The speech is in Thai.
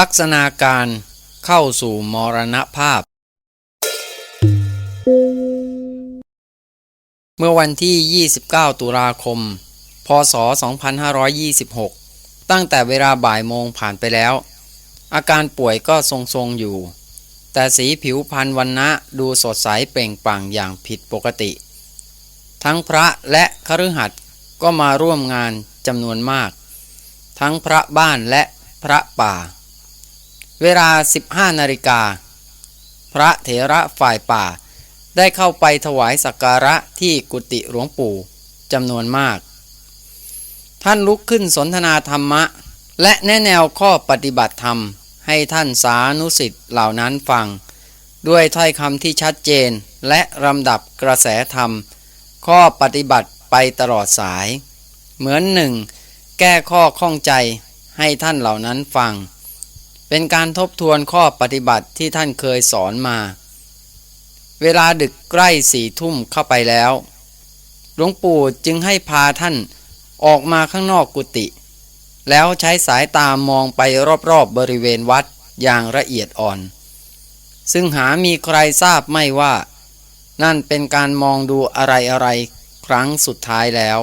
ลักษณะการเข้าสู่มรณภาพ เมื่อวันที่ 29 ตุลาคม พศ 2526 ตั้งแต่เวลาบ่ายโมงผ่านไปแล้ว อาการป่วยก็ทรงๆอยู่ แต่สีผิวพรรณวันนะดูสดใสเปล่งปลั่งอย่างผิดปกติ ทั้งพระและคฤหัสถ์ก็มาร่วมงานจำนวนมาก ทั้งพระบ้านและพระป่า เวลา 15นาฬิกา พระเถระฝ่ายป่า ได้เข้าไปถวายสักการะที่กุฏิหลวงปู่จำนวนมาก ท่านลุกขึ้นสนทนาธรรมะ และแนะแนวข้อปฏิบัติธรรม ให้ท่านสานุสิทธิ์เหล่านั้นฟัง ด้วยถ้อยคำที่ชัดเจนและลำดับกระแสธรรม ข้อปฏิบัติไปตลอดสาย เหมือนหนึ่ง แก้ข้อข้องใจให้ท่านเหล่านั้นฟัง เป็นการทบทวนข้อปฏิบัติที่ท่านเคยสอนมา เวลาดึกใกล้สี่ทุ่มเข้าไปแล้ว หลวงปู่จึงให้พาท่านออกมาข้างนอกกุฏิแล้วใช้สายตามองไปรอบๆบบริเวณวัดอย่างละเอียดอ่อน ซึ่งหามีใครทราบไม่ว่า นั่นเป็นการมองดูอะไรๆครั้งสุดท้ายแล้ว